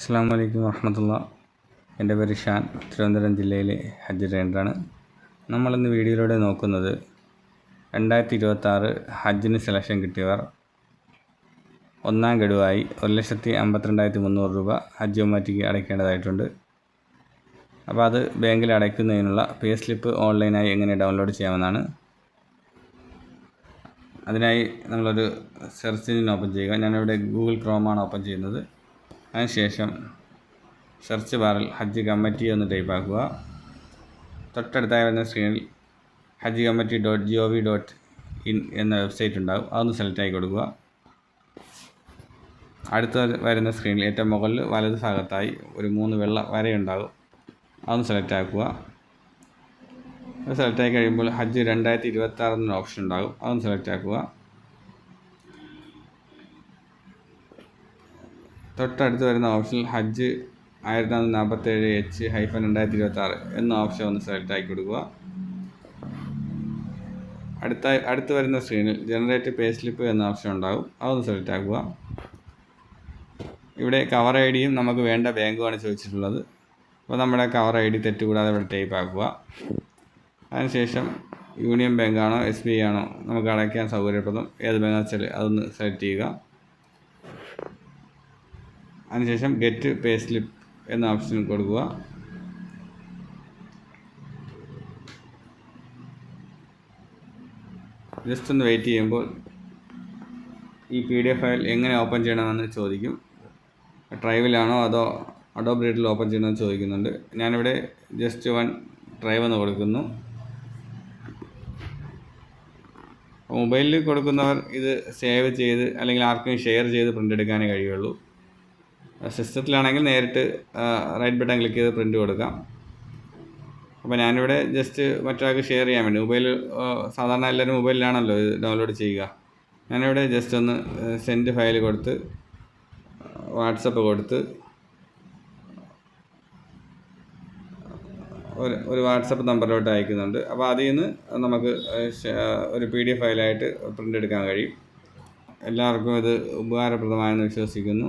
അസ്സാം വലൈക്കും വർഹമത്തുള്ള എന്റെ പേര് ഷാൻ തിരുവനന്തപുരം ജില്ലയിലെ ഹജ്ജ് ട്രെയിനറാണ്. നമ്മളിന്ന് വീഡിയോയിലൂടെ നോക്കുന്നത് രണ്ടായിരത്തി ഇരുപത്താറ് ഹജ്ജിന് സെലക്ഷൻ കിട്ടിയവർ ഒന്നാം ഗഡുവായി ഒരു ലക്ഷത്തി അമ്പത്തിരണ്ടായിരത്തി മുന്നൂറ് രൂപ ഹജ്ജ് മാറ്റിക്ക് അടയ്ക്കേണ്ടതായിട്ടുണ്ട്. അപ്പോൾ അത് ബാങ്കിൽ അടയ്ക്കുന്നതിനുള്ള പേ സ്ലിപ്പ് ഓൺലൈനായി എങ്ങനെ ഡൗൺലോഡ് ചെയ്യാമെന്നാണ്. അതിനായി നമ്മളൊരു സെർച്ച് എഞ്ചിൻ ഓപ്പൺ ചെയ്യുക. ഞാനിവിടെ ഗൂഗിൾ ക്രോമാണ് ഓപ്പൺ ചെയ്യുന്നത്. അതിനുശേഷം സെർച്ച് ബാറിൽ ഹജ്ജ് കമ്മിറ്റി എന്ന് ടൈപ്പ് ആക്കുക. തൊട്ടടുത്തായി വരുന്ന സ്ക്രീനിൽ Hajj committee dot G O V dot in എന്ന വെബ്സൈറ്റ് ഉണ്ടാകും അതൊന്ന് സെലക്ട് ആക്കി കൊടുക്കുക. അടുത്ത വരുന്ന സ്ക്രീനിൽ ഏറ്റവും മുകളിൽ വലത് ഭാഗത്തായി ഒരു മൂന്ന് വെള്ള വരയുണ്ടാകും. അതൊന്ന് സെലക്ട് ആക്കുക. സെലക്ട് ആയി കഴിയുമ്പോൾ ഹജ്ജ് രണ്ടായിരത്തി ഇരുപത്തി ഓപ്ഷൻ ഉണ്ടാകും. അതൊന്ന് സെലക്ട് ആക്കുക. തൊട്ടടുത്ത് വരുന്ന ഓപ്ഷനിൽ ഹജ്ജ് ആയിരത്തി നാനൂറ്റി നാൽപ്പത്തേഴ് എച്ച് ഹൈഫൻ രണ്ടായിരത്തി ഇരുപത്തി ആറ് എന്ന ഓപ്ഷൻ ഒന്ന് സെലക്ട് ആക്കി കൊടുക്കുക. അടുത്ത അടുത്ത് വരുന്ന സ്ക്രീനിൽ ജനറേറ്റ് പേ സ്ലിപ്പ് എന്ന ഓപ്ഷൻ ഉണ്ടാകും. അതൊന്ന് സെലക്ട് ആക്കുക. ഇവിടെ കവർ ഐ ഡിയും നമുക്ക് വേണ്ട ബാങ്കുമാണ് ചോദിച്ചിട്ടുള്ളത്. അപ്പോൾ നമ്മുടെ കവർ ഐ ഡി തെറ്റുകൂടാതെ ഇവിടെ ടൈപ്പ് ആക്കുക. അതിനുശേഷം യൂണിയൻ ബാങ്കാണോ എസ് ബി ആണോ നമുക്ക് അടയ്ക്കാൻ സൗകര്യപ്രദം ഏത് ബാങ്കാണെന്ന് വെച്ചാൽ അതൊന്ന് സെലക്ട് ചെയ്യുക. അതിനുശേഷം ഗെറ്റ് പേ സ്ലിപ്പ് എന്ന ഓപ്ഷൻ കൊടുക്കുക. ജസ്റ്റ് ഒന്ന് വെയിറ്റ് ചെയ്യുമ്പോൾ ഈ പി ഡി എഫ് ഫയൽ എങ്ങനെ ഓപ്പൺ ചെയ്യണമെന്ന് ചോദിക്കും. ഡ്രൈവിലാണോ അതോ അഡോബ് റീഡിൽ ഓപ്പൺ ചെയ്യണമെന്ന് ചോദിക്കുന്നുണ്ട്. ഞാനിവിടെ ജസ്റ്റ് വൺ ഡ്രൈവ് എന്ന് കൊടുക്കുന്നു. മൊബൈലിൽ കൊടുക്കുന്നവർ ഇത് സേവ് ചെയ്ത് അല്ലെങ്കിൽ ആർക്കും ഷെയർ ചെയ്ത് പ്രിന്റ് എടുക്കാനേ കഴിയുള്ളൂ. സിസ്റ്റത്തിലാണെങ്കിൽ നേരിട്ട് റൈറ്റ് ബട്ടൺ ക്ലിക്ക് ചെയ്ത് പ്രിന്റ് കൊടുക്കാം. അപ്പോൾ ഞാനിവിടെ ജസ്റ്റ് മറ്റൊരാൾക്ക് ഷെയർ ചെയ്യാൻ വേണ്ടി മൊബൈൽ സാധാരണ എല്ലാവരും മൊബൈലിലാണല്ലോ ഇത് ഡൗൺലോഡ് ചെയ്യുക. ഞാനിവിടെ ജസ്റ്റ് ഒന്ന് സെൻഡ് ഫയൽ കൊടുത്ത് വാട്സപ്പ് കൊടുത്ത് ഒരു ഒരു വാട്സപ്പ് നമ്പറിലോട്ട് അയക്കുന്നുണ്ട്. അപ്പോൾ അതിൽ നിന്ന് നമുക്ക് ഒരു പി ഡി എഫ് ഫയലായിട്ട് പ്രിന്റ് എടുക്കാൻ കഴിയും. എല്ലാവർക്കും ഇത് ഉപകാരപ്രദമായെന്ന് വിശ്വസിക്കുന്നു.